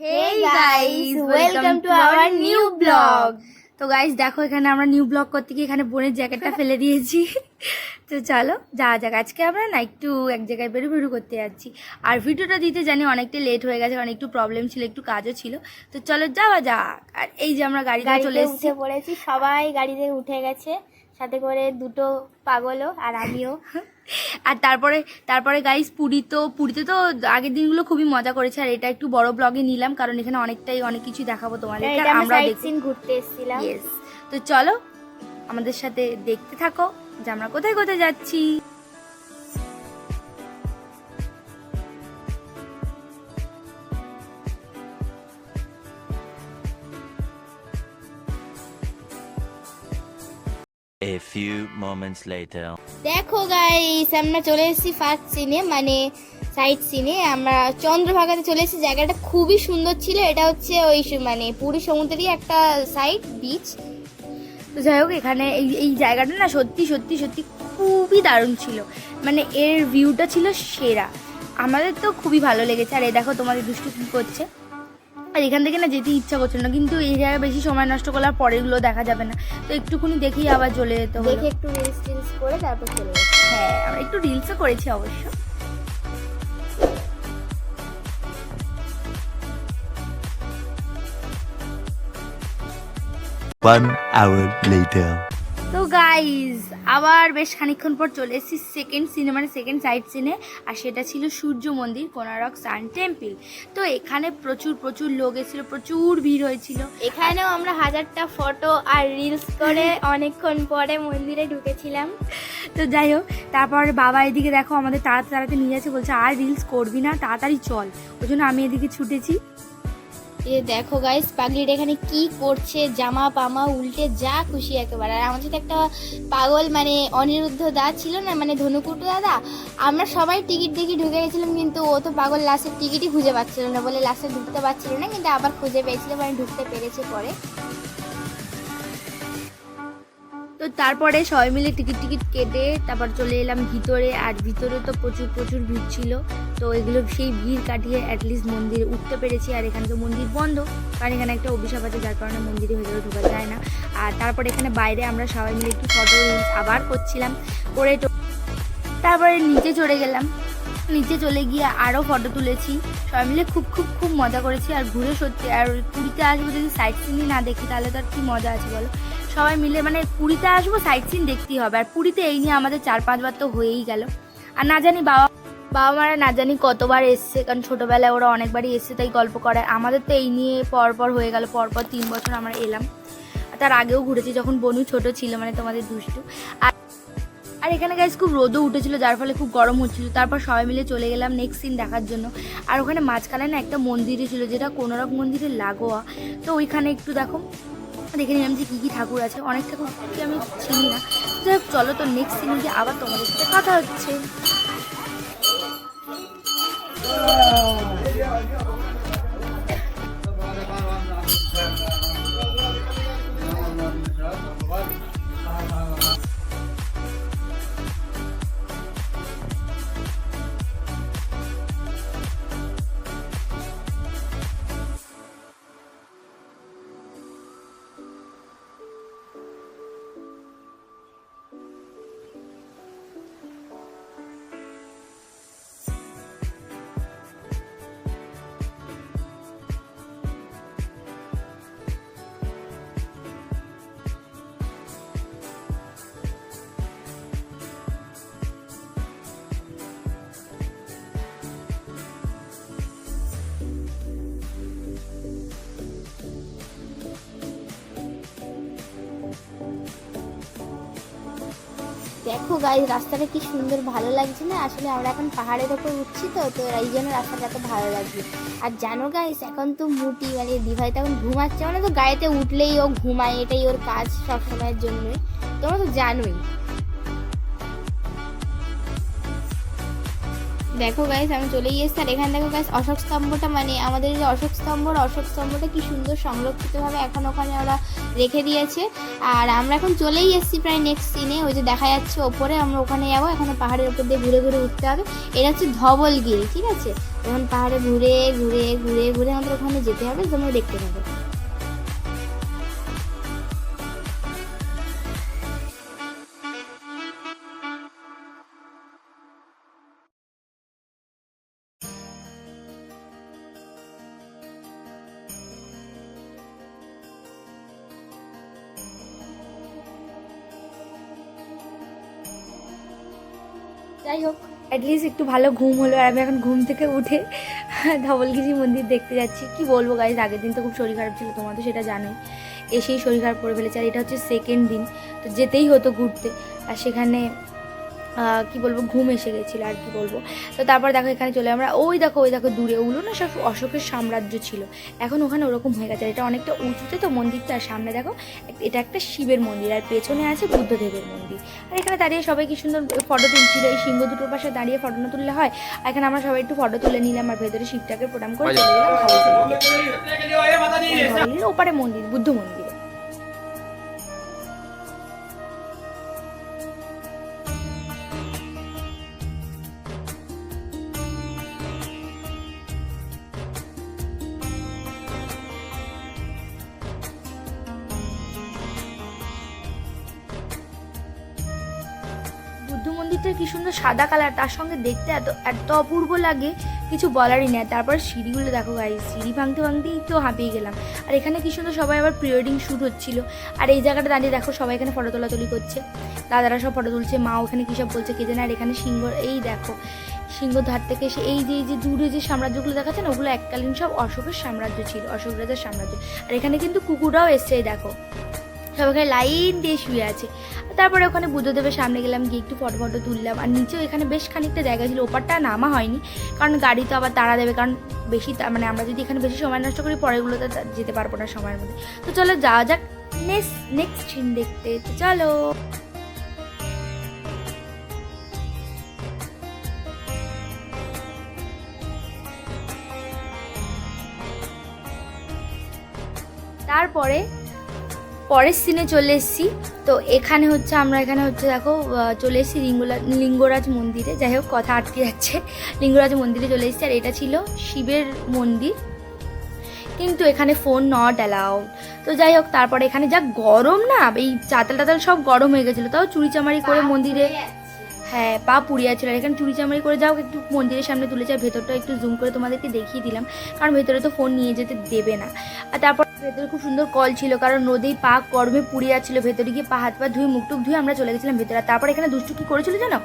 Hey guys, welcome to our new vlog. তো guys দেখো এখানে আমরা নিউ ব্লগ করতে গিয়ে এখানে বোনের জ্যাকেটটা ফেলে দিয়েছি। তো চলো যা যাক। আজকে আমরা না একটু এক জায়গায় বেরু বেরু করতে যাচ্ছি। আর ভিডিওটা দিতে জানি অনেকটা লেট হয়ে গেছে কারণ একটু প্রবলেম ছিল একটু কাজও ছিল। তো চলো যাওয়া যাক। আর এই যে আমরা গাড়িতে চলে এসেছি। পড়েছি সবাই গাড়িতে উঠে গেছে। সাথে করে দুটো পাগলও আর আমিও। আর তারপরে তারপরে গাইস পুরী তো পুরীতে তো আগের দিনগুলো খুবই মজা করেছে। আর এটা একটু বড় ব্লগে নিলাম কারণ এখানে অনেকটাই অনেক কিছু দেখাবো তোমাদের আমরা আমরা দেখছি ঘুরতে এসেছিলাম। তো চলো আমাদের সাথে দেখতে থাকো যে আমরা কোথায় কোথায় যাচ্ছি। A few moments later. দেখো গাইস আমরা চলে এসেছি ফার্স্ট সিনে মানে সাইড সিনে আমরা চন্দ্রভাগাতে চলে এসেছি, জায়গাটা খুবই সুন্দর ছিল। এটা হচ্ছে ওই মানে পুরী সমুদ্রেরই একটা সাইড বিচ তো যাই হোক, এখানে এই এই জায়গাটা না সত্যি সত্যি সত্যি খুবই দারুণ ছিল। মানে এর ভিউটা ছিল সেরা। আমাদের তো খুবই ভালো লেগেছে। আর এই দেখো তোমাদের দুষ্টু কী করছে। আর এখান থেকে না যেতে ইচ্ছা করছে না। কিন্তু এই জায়গায় বেশি সময় নষ্ট করলে আর পরেরগুলো দেখা যাবে না। তো একটুখানি দেখেই আবার চলে যেতে হবে দেখে একটু রিলস টিলস করে তারপর চলে হ্যাঁ আমরা একটু রিলসও করেছি অবশ্য। One hour later. গাইজ আবার বেশ খানিকক্ষণ পর চলে এসেছি সেকেন্ড সিনে মানে সেকেন্ড সাইড সিনে আর সেটা ছিল সূর্য মন্দির কোনারক সান টেম্পল। তো এখানে প্রচুর প্রচুর লোক এসেছিল প্রচুর ভিড় হয়েছিল। এখানেও আমরা হাজারটা ফটো আর রিলস করে অনেকক্ষণ পরে মন্দিরে ঢুকেছিলাম। তো যাই হোক তারপর বাবা এদিকে দেখো আমাদের তাড়াতাড়ি তাড়াতাড়ি নিয়ে যাচ্ছে বলছে আর রিলস করবি না তাড়াতাড়ি চল। ওই জন্য আমি এদিকে ছুটেছি। এ দেখো গাইস পাগলিটা এখানে কি করছে, জামা পামা উল্টে যা খুশি একেবারে। আর আমাদের সাথে একটা পাগল মানে অনিরুদ্ধ দা ছিল না মানে ধনুকুটু দাদা, আমরা সবাই টিকিট দেখি ঢুকে গেছিলাম, কিন্তু ও তো পাগল লাস্টের টিকিটই খুঁজে পাচ্ছিল না বলে লাস্টে ঢুকতে পারছিল না, কিন্তু আবার খুঁজে পেয়েছিল মানে ঢুকতে পেরেছে পরে। তো তারপরে সবাই মিলে টিকিট টিকিট কেটে তারপর চলে এলাম ভিতরে, আর ভিতরে তো প্রচুর প্রচুর ভিড় ছিল। তো এগুলো সেই ভিড় কাটিয়ে অ্যাটলিস্ট মন্দিরে উঠতে পেরেছি, আর এখানে তো মন্দির বন্ধ, কারণ এখানে একটা অভিশাপ আছে, যার কারণে মন্দিরে ভেতরে ঢোকা যায় না। আর তারপরে এখানে বাইরে আমরা সবাই মিলে একটু ফটো আবার করছিলাম, করে তারপরে নিচে চড়ে গেলাম। নিচে চলে গিয়ে আরও ফটো তুলেছি। সবাই মিলে খুব খুব খুব মজা করেছি। আর ঘুরে সত্যি, আর পুরীতে আসব যদি সাইট সিনই না দেখি, তাহলে তো আর কি মজা আছে বলো? সবাই মিলে মানে পুরীতে আসব সাইট সিন দেখতেই হবে। আর পুরীতে এই নিয়ে আমাদের চার পাঁচবার তো হয়েই গেল। আর না জানি বাবা বাবা মারা না জানি কতবার এসছে, কারণ ছোটোবেলায় ওরা অনেকবারই এসছে, তাই গল্প করে আমাদের তো এই নিয়ে পরপর হয়ে গেল পরপর তিন বছর আমরা এলাম। তার আগেও ঘুরেছি, যখন বনু ছোট ছিল মানে তোমাদের দুষ্টু। আর আর এখানে গাইজ খুব রোদও উঠেছিল, যার ফলে খুব গরম হচ্ছিল। তারপর সবাই মিলে চলে গেলাম নেক্সট সিন দেখার জন্য। আর ওখানে মাঝখানে না একটা মন্দিরই ছিল, যেটা কোনোরক মন্দিরের লাগোয়া। তো ওইখানে একটু দেখো, দেখে নিলাম যে কী কী ঠাকুর আছে। অনেক ঠাকুর কি আমি চিনি না। যাই চলো তো নেক্সট সিনে গিয়ে আবার তোমাদের সাথে কথা হচ্ছে। গাইস রাস্তাটা কি সুন্দর, ভালো লাগছে না? আসলে আমরা এখন পাহাড়ের ওপর উঠছি তো তো এই জন্য রাস্তাটা এত ভালো লাগছে। আর জানো গাইস এখন তো মুটি মানে দিভাই তখন ঘুমাচ্ছে মানে তো গাড়িতে উঠলেই ও ঘুমায়, এটাই ওর কাজ সব সময়ের জন্যই। তোমরা তো জানোই। দেখো গাইস আমি চলেই এসেছি। আর এখানে দেখো গাইস অশোক স্তম্ভটা মানে আমাদের যে অশোক স্তম্ভ অশোক স্তম্ভটা কি সুন্দর সংরক্ষিতভাবে এখন ওখানে ওরা রেখে দিয়েছে। আর আমরা এখন চলেই এসেছি প্রায় নেক্সট সিনে ওই যে দেখা যাচ্ছে ওপরে, আমরা ওখানে যাব। এখানে পাহাড়ের ওপর দিয়ে ঘুরে ঘুরে উঠতে হবে। এটা হচ্ছে ধবলগিরি, ঠিক আছে? এখন পাহাড়ে ঘুরে ঘুরে ঘুরে ঘুরে আমাদের ওখানে যেতে হবে। তোমরা দেখতে পাবে অ্যাটলিস্ট একটু ভালো ঘুম হলো। আর আমি এখন ঘুম থেকে উঠে ধবলগিরি মন্দির দেখতে যাচ্ছি। কি বলব গাইজ আগের দিন তো খুব শরীর খারাপ ছিল, তোমার তো সেটা জানোই। এসেই শরীর খারাপ করে ফেলেছে। আর এটা হচ্ছে সেকেন্ড দিন, তো যেতেই হতো ঘুরতে। আর সেখানে কি বলব ঘুম এসে গেছিল আর কি বলব। তো তারপর দেখো এখানে চলে আমরা ওই দেখো ওই দেখো দূরে ওগুলো না সব অশোকের সাম্রাজ্য ছিল। এখন ওখানে ওরকম হয়ে গেছে এটা অনেকটা উঁচুতে তো মন্দিরটা আর সামনে দেখো এটা একটা শিবের মন্দির আর পেছনে আছে বুদ্ধদেবের মন্দির। আর এখানে দাঁড়িয়ে সবাই কি সুন্দর ফটো তুলছিল এই সিংহ দুটোর পাশে দাঁড়িয়ে ফটো না তুললে হয়? আর এখানে আমরা সবাই একটু ফটো তুলে নিলাম আর ভেতরে শিবটাকে প্রণাম করে চলে গেলাম ওপারে মন্দির বুদ্ধ মন্দিরে। মন্দিরটা কি সুন্দর সাদা কালার, তার সঙ্গে দেখতে এত এত অপূর্ব লাগে, কিছু বলারই নেই। তারপর সিঁড়িগুলো দেখো গাই সিঁড়ি ভাঙতে ভাঙতেই তো হাঁপিয়ে গেলাম। আর এখানে কি সুন্দর সবাই আবার প্রি ওয়েডিং শ্যুট হচ্ছিল। আর এই জায়গাটা দাঁড়িয়ে দেখো, সবাই এখানে ফটো তোলাতুলি করছে। দাদারা সব ফটো তুলছে মা ওখানে কী সব বলছে কে জানে আর এখানে সিংহ, এই দেখো সিংহ ধার থেকে এসে এই যে এই যে দূরে যে সাম্রাজ্যগুলো দেখাচ্ছে না, ওগুলো এককালীন সব অশোকের সাম্রাজ্য ছিল, অশোক রাজার সাম্রাজ্য। আর এখানে কিন্তু কুকুররাও এসছে দেখো। সব এখানে লাইন দিয়ে শুয়ে আছে। তারপরে ওখানে বুদ্ধদেবের সামনে গেলাম, গিয়ে একটু ফটো ফটো তুললাম। আর নিচেও এখানে বেশ খানিকটা জায়গা ছিল, ওপারটা নামা হয়নি। কারণ গাড়ি তো আবার তাড়া দেবে, কারণ বেশি মানে আমরা যদি এখানে বেশি সময় নষ্ট করি পরেগুলোতে যেতে পারব না সময়ের মধ্যে। তো চলো যাওয়া যাক নেক্সট নেক্সট সিন দেখতে। চলো। তারপরে পরের সিনে চলে এসেছি। তো এখানে হচ্ছে আমরা এখানে হচ্ছে দেখো চলে এসেছি লিঙ্গলা লিঙ্গরাজ মন্দিরে। যাই হোক কথা আটকে যাচ্ছে। লিঙ্গরাজ মন্দিরে চলে এসেছি আর এটা ছিল শিবের মন্দির। কিন্তু এখানে ফোন নট অ্যালাউড তো যাই হোক তারপরে এখানে যা গরম না এই চাতাল টাতাল সব গরম হয়ে গেছিল। তাও চুরি চামারি করে মন্দিরে হ্যাঁ পা পুড়িয়ে ছিল আর এখানে চুরি চামারি করে যাও একটু মন্দিরের সামনে তুলেছে। আর ভেতরটা একটু জুম করে তোমাদেরকে দেখিয়ে দিলাম। কারণ ভেতরে তো ফোন নিয়ে যেতে দেবে না। আর তারপর ভেতরে খুব সুন্দর কল ছিল, কারণ নদী পা গরমে পুড়ে যাচ্ছিল ভেতরে গিয়ে পা হাত পা ধুয়ে মুখ টুক ধুয়ে আমরা চলে গেছিলাম ভেতরে। তারপর এখানে দুষ্টু কি করেছিল জানো?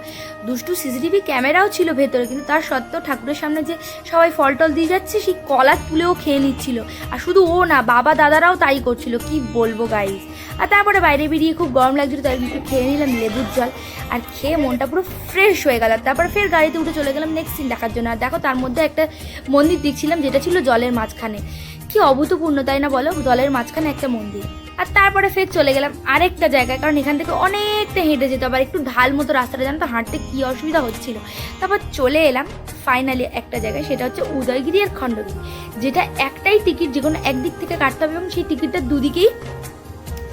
দুষ্টু সিসিটিভি ক্যামেরাও ছিল ভেতরে, কিন্তু তার সত্ত্বেও ঠাকুরের সামনে যে সবাই ফল টল দিয়ে যাচ্ছে, সেই কলা তুলেও খেয়ে নিচ্ছিল। আর শুধু ও না, বাবা দাদারাও তাই করছিল, কি বলব গাইস আর তারপরে বাইরে বেরিয়ে খুব গরম লাগছিল, তাই একটু খেয়ে নিলাম লেবুর জল। আর খেয়ে মনটা পুরো ফ্রেশ হয়ে গেল। তারপরে ফের গাড়িতে উঠে চলে গেলাম নেক্সট সিন দেখার জন্য। আর দেখো তার মধ্যে একটা মন্দির দেখছিলাম, যেটা ছিল জলের মাঝখানে। কি অভূতপূর্ণ, তাই না বলো? জলের মাঝখানে একটা মন্দির। আর তারপরে ফের চলে গেলাম আরেকটা জায়গায়, কারণ এখান থেকে অনেকটা হেঁটে যেত আবার একটু ঢাল মতো রাস্তাটা, জানো তো? হাঁটতে কি অসুবিধা হচ্ছিল। তারপর চলে এলাম ফাইনালি একটা জায়গায়, সেটা হচ্ছে উদয়গিরি আর খণ্ডগিরি, যেটা একটাই টিকিট যে কোনো একদিক থেকে কাটতে হবে এবং সেই টিকিটটা দুদিকেই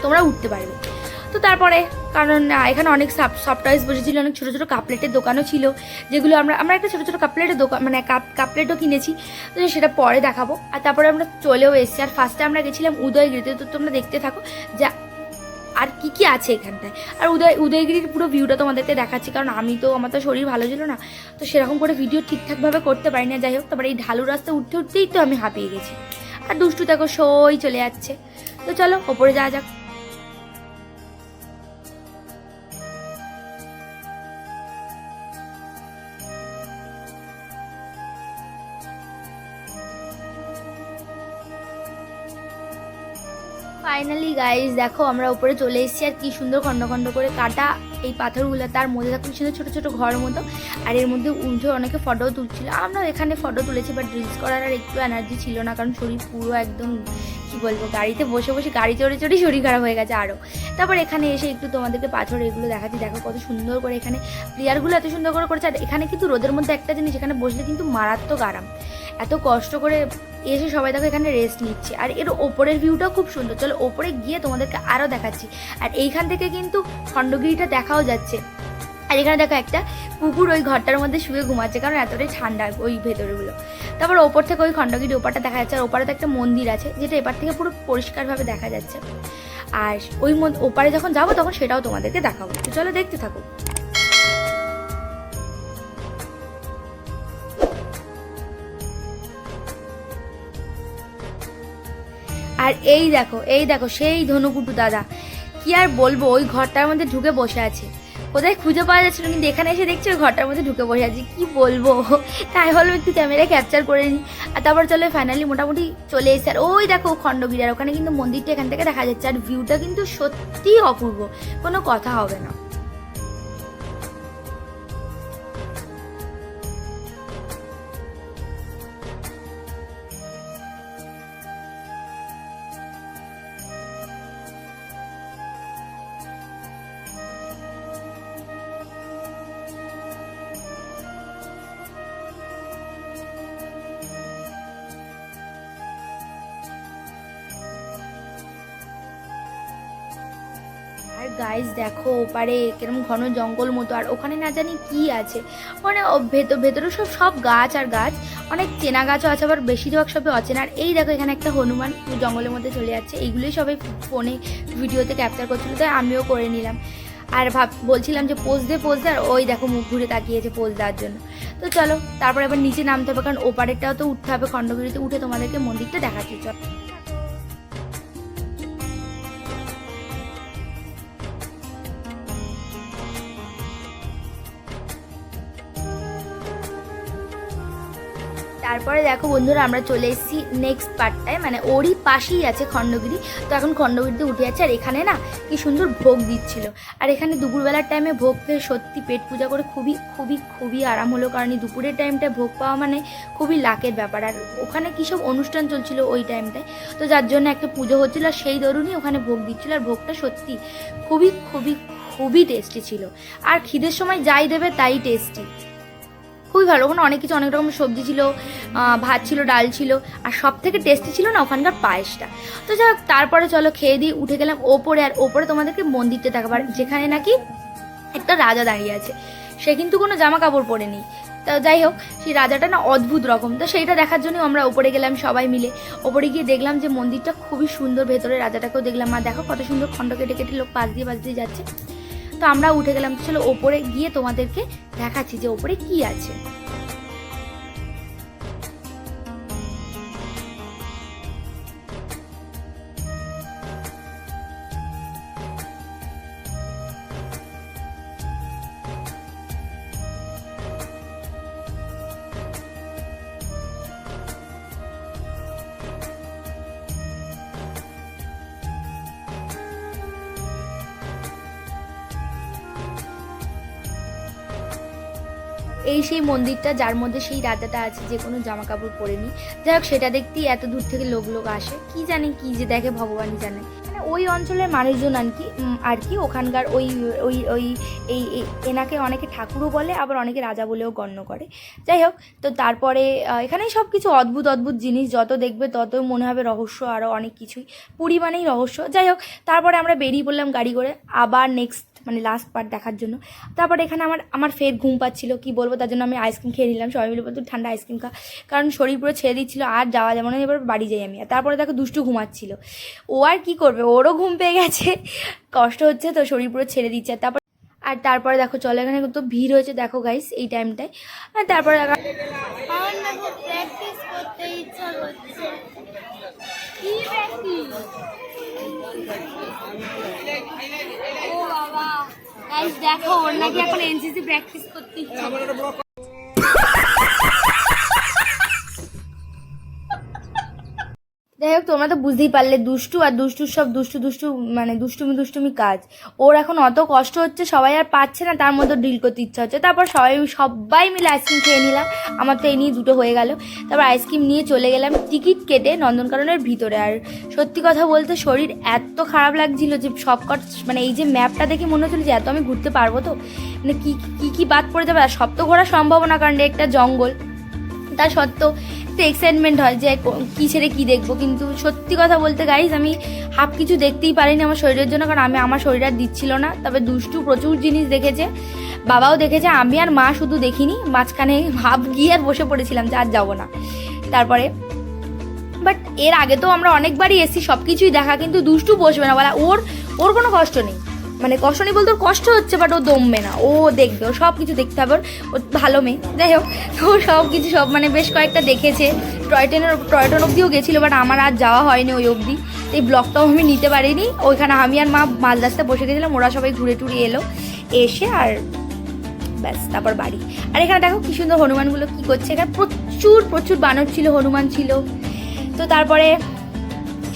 তোমরা উঠতে পারবে। তো তারপরে, কারণ এখানে অনেক সাব সফটওয়্যার্স বসেছিল, অনেক ছোটো ছোটো কাপলেটের দোকানও ছিল, যেগুলো আমরা আমরা একটা ছোটো ছোটো কাপলেটের দোকান মানে কাপ, কাপলেটও কিনেছি, তো সেটা পরে দেখাবো। আর তারপরে আমরা চলেও এসেছি। আর ফার্স্টে আমরা গেছিলাম উদয়গিরিতে, তো তোমরা দেখতে থাকো যে, আর কি কি আছে এখানটায়। আর উদয়, উদয়গিরির পুরো ভিউটা তোমাদেরকে দেখাচ্ছি, কারণ আমি তো, আমার তো শরীর ভালো ছিল না, তো সেরকম করে ভিডিও ঠিকঠাকভাবে করতে পারি না যাই হোক, তারপরে এই ঢালু রাস্তা উঠতে উঠতেই তো আমি হাঁপিয়ে গেছি। আর দুষ্টু দেখো, সই চলে যাচ্ছে। তো চলো, ওপরে যাওয়া যাক। ফাইনালি গাইজ দেখো, আমরা উপরে চলে এসেছি আর কি সুন্দর খন্ড খন্ড করে কাটা এই পাথরগুলো। তার মধ্যে দেখো পিছনে ছোটো ছোটো ঘর মতো। আর এর মধ্যে উঠে অনেকে ফটোও তুলছিল। আমরা এখানে ফটো তুলেছি বাট রিলস করার আর একটু এনার্জি ছিল না, কারণ শরীর পুরো একদম, কি বলব, গাড়িতে বসে বসে, গাড়ি চড়ে চড়ে শরীর খারাপ হয়ে গেছে আরও তারপর এখানে এসে একটু তোমাদেরকে পাথর এগুলো দেখাচ্ছি। দেখো কত সুন্দর করে এখানে প্লেয়ারগুলো এত সুন্দর করে করেছে। আর এখানে কিন্তু রোদের মধ্যে একটা জিনিস, এখানে বসলে কিন্তু মারাত্মক আরাম। এত কষ্ট করে এসে সবাই দেখো এখানে রেস্ট নিচ্ছে। আর এর ওপরের ভিউটাও খুব সুন্দর। চলো ওপরে গিয়ে তোমাদেরকে আরও দেখাচ্ছি। আর এইখান থেকে কিন্তু খণ্ডগিরিটা দেখাও যাচ্ছে। আর এখানে দেখো একটা কুকুর ওই ঘরটার মধ্যে শুয়ে ঘুমাচ্ছে, কারণ এতটাই ঠান্ডা ওই ভেতরগুলো। তারপর ওপর থেকে ওই খণ্ডগিরি ওপারটা দেখা যাচ্ছে, আর ওপারে তো একটা মন্দির আছে, যেটা এপার থেকে পুরো পরিষ্কারভাবে দেখা যাচ্ছে। আর ওই ওপারে যখন যাব তখন সেটাও তোমাদেরকে দেখাবো। চলো দেখতে থাকো। আর এই দেখো এই দেখো, সেই ধনুকুটু দাদা। কি আর বলব, ওই ঘরটার মধ্যে ঢুকে বসে আছে। কোথায় খুঁজে পাওয়া যাচ্ছিল কিন্তু এখানে এসে দেখছি ওই ঘরটার মধ্যে ঢুকে বসে আছি। কি বলব? তাই হলো একটু ক্যামেরা ক্যাপচার করে নিই। আর তারপর চলে ফাইনালি মোটামুটি চলে এসেছে। আর ওই দেখো খণ্ডগিরি ওখানে কিন্তু মন্দিরটা এখান থেকে দেখা যাচ্ছে। আর ভিউটা কিন্তু সত্যিই অপূর্ব। কোনো কথা হবে না। গাইস দেখো ওপারে কিরম ঘন জঙ্গল মতো, আর ওখানে না জানি কি আছে। মানে ভেতর ভেতরে সব সব গাছ আর গাছ, অনেক চেনা গাছও আছে, আবার বেশিরভাগ সবই অচেনা। আর এই দেখো এখানে একটা হনুমান জঙ্গলের মধ্যে চলে যাচ্ছে, এইগুলোই সবাই ফোনে ভিডিওতে ক্যাপচার করছিল, তাই আমিও করে নিলাম। আর ভাব, বলছিলাম যে পোজ দে পোজ দে, আর ওই দেখো মুখ ঘুরে তাকিয়েছে পোজ দেওয়ার জন্য। তো চলো, তারপর এবার নিচে নামতে হবে, কারণ ওপারেরটাও তো উঠতে হবে, খণ্ডগিরিতে উঠে তোমাদেরকে মন্দিরটা দেখাচ্ছি, চলো। তারপরে দেখো বন্ধুরা, আমরা চলে এসেছি নেক্সট পার্টটায় মানে ওরই পাশেই আছে খণ্ডগিরি। তো এখন খণ্ডগিরিতে উঠে যাচ্ছে। আর এখানে না, কি সুন্দর ভোগ দিচ্ছিল। আর এখানে দুপুরবেলার টাইমে ভোগ খেয়ে সত্যি পেট পূজা করে খুবই খুবই খুবই আরাম হলো। কারণ এই দুপুরের টাইমটায় ভোগ পাওয়া মানে খুবই লাকের ব্যাপার। আর ওখানে কী সব অনুষ্ঠান চলছিল ওই টাইমটায় তো যার জন্য একটা পুজো হচ্ছিল আর সেই দরুনই ওখানে ভোগ দিচ্ছিল। আর ভোগটা সত্যি খুবই খুবই খুবই টেস্টি ছিল। আর খিদের সময় যাই দেবে তাই টেস্টি খুবই ভালো। ওখানে অনেক কিছু, অনেক রকম সবজি ছিল ভাত ছিল, ডাল ছিল, আর সব থেকে টেস্টি ছিল না ওখানকার পায়েসটা। তো যাই হোক, তারপরে চলো খেয়ে দিয়ে উঠে গেলাম ওপরে, আর ওপরে তোমাদেরকে মন্দিরটা দেখাবার। যেখানে নাকি একটা রাজা দাঁড়িয়ে আছে। সে কিন্তু কোনো জামা কাপড় পরে পরেনি। তো যাই হোক, সেই রাজাটা না অদ্ভুত রকম। তো সেইটা দেখার জন্য আমরা ওপরে গেলাম সবাই মিলে। ওপরে গিয়ে দেখলাম যে মন্দিরটা খুবই সুন্দর, ভেতরে রাজাটাকেও দেখলাম। আর দেখো কত সুন্দর খণ্ড কেটে কেটে লোক পাশ দিয়ে পাশ দিয়ে যাচ্ছে। তো আমরা উঠে গেলাম চলো ওপরে গিয়ে তোমাদেরকে দেখাচ্ছি যে ওপরে কি আছে। এই সেই মন্দিরটা যার মধ্যে সেই রাজাটা আছে যে কোনো জামা কাপড় পরেনি যাই হোক সেটা দেখতেই এত দূর থেকে লোক লোক আসে। কি জানে কি যে দেখে ভগবানই জানে। মানে ওই অঞ্চলের মানুষজন আর কি আর কি ওখানকার ওই ওই ওই এই এনাকে অনেকে ঠাকুরও বলে আবার অনেকে রাজা বলেও গণ্য করে। যাই হোক তো তারপরে আহ, এখানে সব কিছু অদ্ভুত অদ্ভুত জিনিস যত দেখবে তত মনে হবে রহস্য আরও অনেক কিছুই। পুরী মানেই রহস্য। যাই হোক তারপরে আমরা বেরিয়ে পড়লাম গাড়ি করে। আবার নেক্সট মানে লাস্ট পার্ট দেখার জন্য। তারপরে এখানে আমার আমার ফের ঘুম পাচ্ছিল, কি বলব? তার জন্য আমি আইসক্রিম খেয়ে নিলাম। সবাই মিলে বলতো ঠান্ডা আইসক্রিম খা। কারণ শরীর পুরো ছেড়ে দিচ্ছিল, আর যাওয়া যাবে না। এবার বাড়ি যাই আমি। আর তারপরে দেখো দুষ্টু ঘুমাচ্ছিল। ও আর কি করবে? ওরও ঘুম পেয়ে গেছে। কষ্ট হচ্ছে তো, শরীর পুরো ছেড়ে দিচ্ছে। আর তারপর, আর তারপরে দেখো, চলো এখানে তো ভিড় হয়েছে। দেখো গাইস এই টাইমটায় আর তারপরে দেখো ওর নাকি এখন এনসিসি প্র্যাকটিস করতে ইচ্ছে যাই হোক, তোমরা তো বুঝতেই পারলে, দুষ্টু আর দুষ্টুর সব দুষ্টু দুষ্টু মানে দুষ্টুমি দুষ্টুমি কাজ। ওর এখন অত কষ্ট হচ্ছে, সবাই আর পাচ্ছে না, তার মধ্যে ডিল করতে ইচ্ছা হচ্ছে। তারপর সবাই সবাই মিলে আইসক্রিম খেয়ে নিলাম। আমার তো এই নিয়ে দুটো হয়ে গেল। তারপর আইসক্রিম নিয়ে চলে গেলাম টিকিট কেটে নন্দনকাননের ভিতরে। আর সত্যি কথা বলতে শরীর এত খারাপ লাগছিল যে সব কট মানে এই যে ম্যাপটা দেখে মনে হচ্ছিল যে এত আমি ঘুরতে পারব তো। মানে কী কী কী বাদ পড়ে যাবে? আর সব তো ঘোরা সম্ভব না কারণ একটা জঙ্গল। তা সত্ত্বেও একটু এক্সাইটমেন্ট হয় যে কী ছেড়ে কী দেখব? কিন্তু সত্যি কথা বলতে গাইজ আমি হাফ কিছু দেখতেই পারিনি আমার শরীরের জন্য, কারণ আমি আমার শরীর আর দিচ্ছিল না। তবে দুষ্টু প্রচুর জিনিস দেখেছে, বাবাও দেখেছে, আমি আর মা শুধু দেখিনি, মাঝখানে হাফ গিয়ে আর বসে পড়েছিলাম যে আর যাব না। তারপরে বাট এর আগে তো আমরা অনেকবারই এসেছি সব কিছুই দেখা, কিন্তু দুষ্টু বসবে না, বলা ওর ওর কোনো কষ্ট নেই। মানে কষ্ট বলতে ওর কষ্ট হচ্ছে বাট ও দমবে না। ও দেখবে, ও সব কিছু দেখতে হবে। ওর ভালো মেয়ে। যাই হোক, ও সব কিছু সব মানে বেশ কয়েকটা দেখেছে। টয় ট্রেনের টয় ট্রেন অবধিও গেছিল বাট আমার আর যাওয়া হয়নি ওই অবধি। এই ব্লগটাও আমি নিতে পারিনি। ওইখানে আমি আর মা মাল রাস্তায় বসে গেছিলাম, ওরা সবাই ঘুরে টুরে এলো। এসে আর ব্যাস, তারপর বাড়ি। আর এখানে দেখো কি সুন্দর হনুমানগুলো কি করছে। এখানে প্রচুর প্রচুর বানর ছিল, হনুমান ছিল। তো তারপরে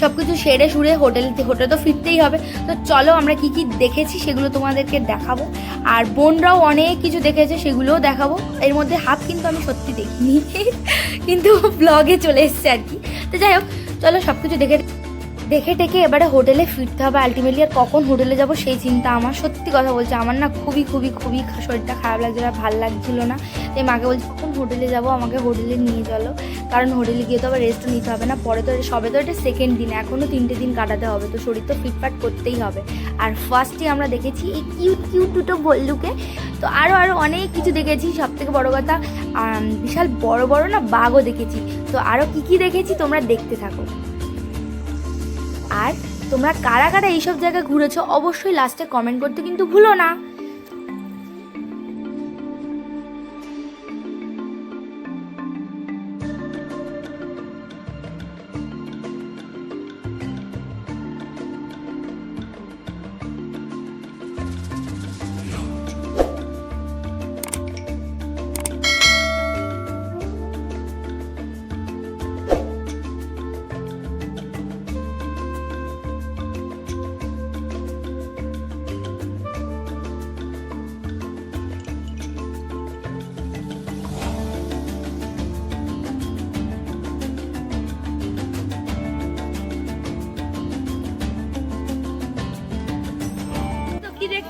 সব কিছু সেরে সুরে হোটেল হোটেলে তো ফিরতেই হবে। তো চলো আমরা কি কি দেখেছি সেগুলো তোমাদেরকে দেখাবো। আর বোনরাও অনেক কিছু দেখেছে, সেগুলোও দেখাবো। এর মধ্যে হাফ কিন্তু আমি সত্যি দেখিনি, কিন্তু ব্লগে চলে এসছে আর কি। তো যাই হোক, চলো সব কিছু দেখে দেখে টেকে এবারে হোটেলে ফিরতে হবে। আলটিমেটলি আর কখন হোটেলে যাব সেই চিন্তা আমার। সত্যি কথা বলছে, আমার না খুবই খুবই খুবই শরীরটা খারাপ লাগছিল, আর ভালো লাগছিল না। তাই মাকে বলছি, কখন হোটেলে যাব? আমাকে হোটেলে নিয়ে চলো। কারণ হোটেলে গিয়ে তো আবার রেস্টও নিতে হবে না। পরে তো সবে তো এটা সেকেন্ড দিন। এখনও তিনটে দিন কাটাতে হবে। তো শরীর তো ফিটফাট করতেই হবে। আর ফার্স্টে আমরা দেখেছি এই কিউট কিউট দুটো ভল্লুকে তো আরও আরও অনেক কিছু দেখেছি। সব থেকে বড়ো কথা বিশাল বড় বড় না বাঘও দেখেছি। তো আরও কি কি দেখেছি তোমরা দেখতে থাকো। আর তোমরা কারা কারা এইসব জায়গায় ঘুরেছো অবশ্যই লাস্টে কমেন্ট করতে কিন্তু ভুলো না।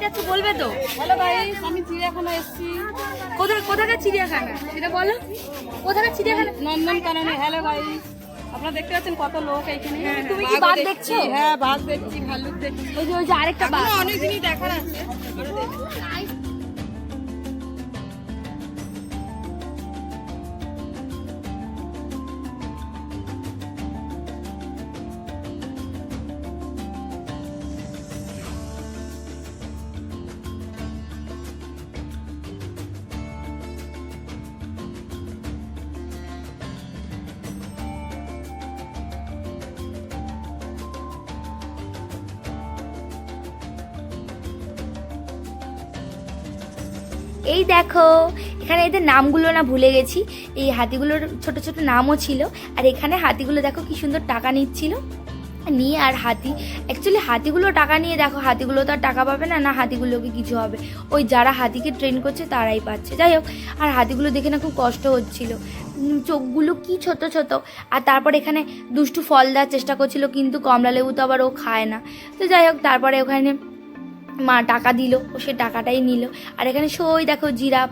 তো একটু বলবে তো? হ্যালো গাইস আমি চিড়িয়াখানা এসেছি। কোথায় কোথাকার চিড়িয়াখানা? সেটা বলো। কোথাকার চিড়িয়াখানা? নন্দনকাননে। হ্যালো গাইস আপনারা দেখতে পাচ্ছেন কত লোক এখানে তুমি কি বাঘ দেখছ? হ্যাঁ বাঘ দেখছি ভালুক দেখছি। ওই যে ওই যে আরেকটা বাঘ। অনেক জিনিস দেখার আছে। এই দেখো, এখানে এদের নামগুলো না ভুলে গেছি। এই হাতিগুলোর ছোট ছোট নামও ছিল। আর এখানে হাতিগুলো দেখো কি সুন্দর টাকা নিচ্ছিল। নিয়ে আর হাতি অ্যাকচুয়ালি হাতিগুলো টাকা নিয়ে দেখো, হাতিগুলো তো আর টাকা পাবে না না হাতিগুলোকে কিছু হবে। ওই যারা হাতিকে ট্রেন করছে তারাই পাচ্ছে। যাই হোক, আর হাতিগুলো দেখে না খুব কষ্ট হচ্ছিল। চোখগুলো কি ছোট ছোট। আর তারপর এখানে দুষ্টু ফল দেওয়ার চেষ্টা করছিল, কিন্তু কমলা লেবু তো আবার ও খায় না। তো যাই হোক, তারপরে ওখানে মা টাকা দিল, ও সে টাকাটাই নিল। আর এখানে সই দেখো জিরাফ।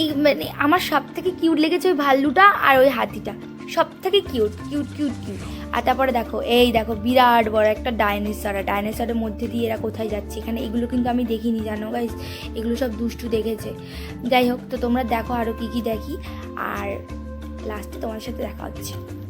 এই মানে আমার সব থেকে কিউট লেগেছে ওই ভাল্লুটা আর ওই হাতিটা। সব থেকে কিউট কিউট কিউট কিউট আর তারপরে দেখো, এই দেখো বিরাট বড় একটা ডাইনোসর আর ডাইনোসরের মধ্যে দিয়ে এরা কোথায় যাচ্ছে? এখানে এগুলো কিন্তু আমি দেখিনি, জানো গাইস এগুলো সব দুষ্টু দেখেছে। যাই হোক, তো তোমরা দেখো আরও কী কী দেখি। আর লাস্টে তোমার সাথে দেখা হচ্ছে।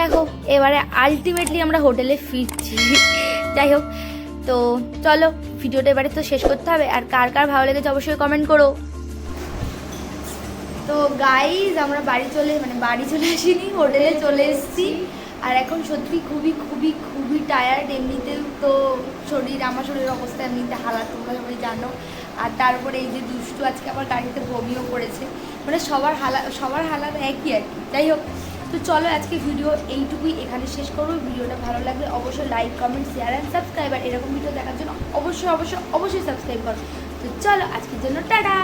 দেখো, এবারে আলটিমেটলি আমরা হোটেলে ফিরছি। যাই হোক, তো চলো, ভিডিওটা এবারে তো শেষ করতে হবে। আর কার কার ভালো লেগেছে অবশ্যই কমেন্ট করো। তো গাইজ আমরা বাড়ি চলে মানে বাড়ি চলে আসিনি, হোটেলে চলে এসেছি। আর এখন সত্যি খুবই খুবই খুবই টায়ার্ড এমনিতেও তো শরীর, আমার শরীরের অবস্থা এমনিতে হালাত, তোমরা সবাই জানো। আর তারপরে এই যে দুষ্টু আজকে আবার গাড়িতে বমিও করেছে। মানে সবার হালা, সবার হালাত একই আর কি। যাই হোক তো চলো আজকে ভিডিও এইটুকুই এখানে শেষ করব। ভিডিওটা ভালো লাগলে অবশ্যই like comment share and subscribe আর এরকম ভিডিও দেখার জন্য অবশ্যই অবশ্যই অবশ্যই সাবস্ক্রাইব করো। তো চলো আজকের জন্য টাটা!